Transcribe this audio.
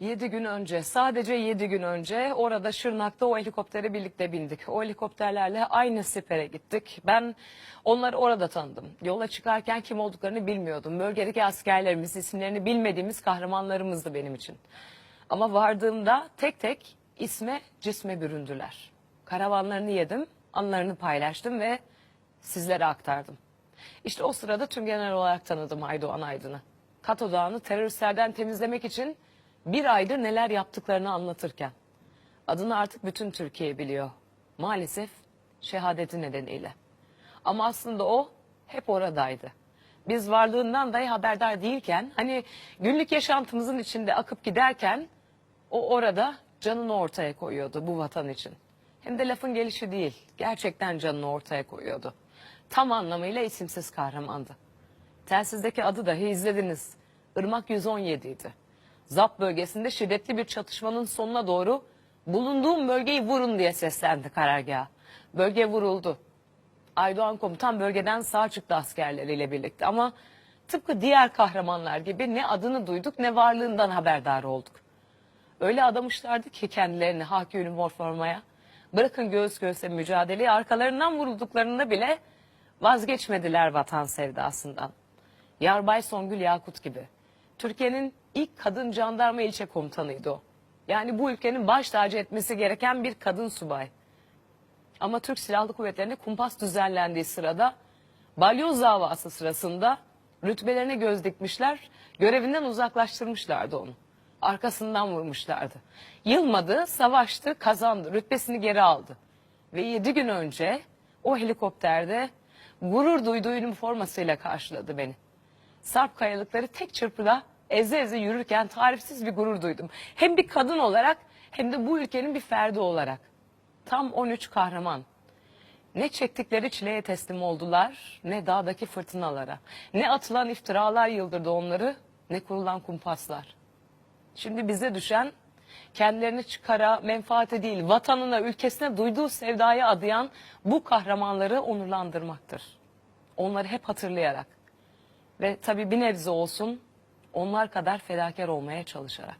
7 gün önce, sadece 7 gün önce orada Şırnak'ta o helikoptere birlikte bindik. O helikopterlerle aynı sipere gittik. Ben onları orada tanıdım. Yola çıkarken kim olduklarını bilmiyordum. Bölgedeki askerlerimiz, isimlerini bilmediğimiz kahramanlarımızdı benim için. Ama vardığımda tek tek isme cisme büründüler. Karavanlarını yedim, anılarını paylaştım ve sizlere aktardım. İşte o sırada tüm genel olarak tanıdım Aydoğan Aydın'ı. Kato Dağı'nı teröristlerden temizlemek için bir aydır neler yaptıklarını anlatırken. Adını artık bütün Türkiye biliyor. Maalesef şehadeti nedeniyle. Ama aslında o hep oradaydı. Biz varlığından dahi haberdar değilken hani günlük yaşantımızın içinde akıp giderken o orada canını ortaya koyuyordu bu vatan için. Hem de lafın gelişi değil, gerçekten canını ortaya koyuyordu. Tam anlamıyla isimsiz kahramandı. Telsizdeki adı dahi izlediniz. Irmak 117 idi. ZAP bölgesinde şiddetli bir çatışmanın sonuna doğru bulunduğum bölgeyi vurun diye seslendi karargaha. Bölge vuruldu. Aydoğan komutan bölgeden sağ çıktı askerleriyle birlikte ama tıpkı diğer kahramanlar gibi ne adını duyduk ne varlığından haberdar olduk. Öyle adamışlardı ki kendilerini haki üniformaya. Bırakın göğüs göğüse mücadeleyi arkalarından vurulduklarında bile vazgeçmediler vatan sevdasından. Yarbay Songül Yakut gibi. Türkiye'nin ilk kadın jandarma ilçe komutanıydı o. Yani bu ülkenin baş tacı etmesi gereken bir kadın subay. Ama Türk Silahlı Kuvvetleri'nde kumpas düzenlendiği sırada balyoz davası sırasında rütbelerine göz dikmişler, görevinden uzaklaştırmışlardı onu. Arkasından vurmuşlardı. Yılmadı, savaştı, kazandı, rütbesini geri aldı. Ve yedi gün önce o helikopterde gurur duyduğu üniformasıyla karşıladı beni. Sarp kayalıkları tek çırpıda eze eze yürürken tarifsiz bir gurur duydum. Hem bir kadın olarak hem de bu ülkenin bir ferdi olarak. Tam 13 kahraman. Ne çektikleri çileye teslim oldular ne dağdaki fırtınalara. Ne atılan iftiralar yıldırdı onları ne kurulan kumpaslar. Şimdi bize düşen kendilerini çıkara, menfaate değil vatanına, ülkesine duyduğu sevdaya adayan bu kahramanları onurlandırmaktır. Onları hep hatırlayarak ve tabii bir nebze olsun onlar kadar fedakar olmaya çalışarak.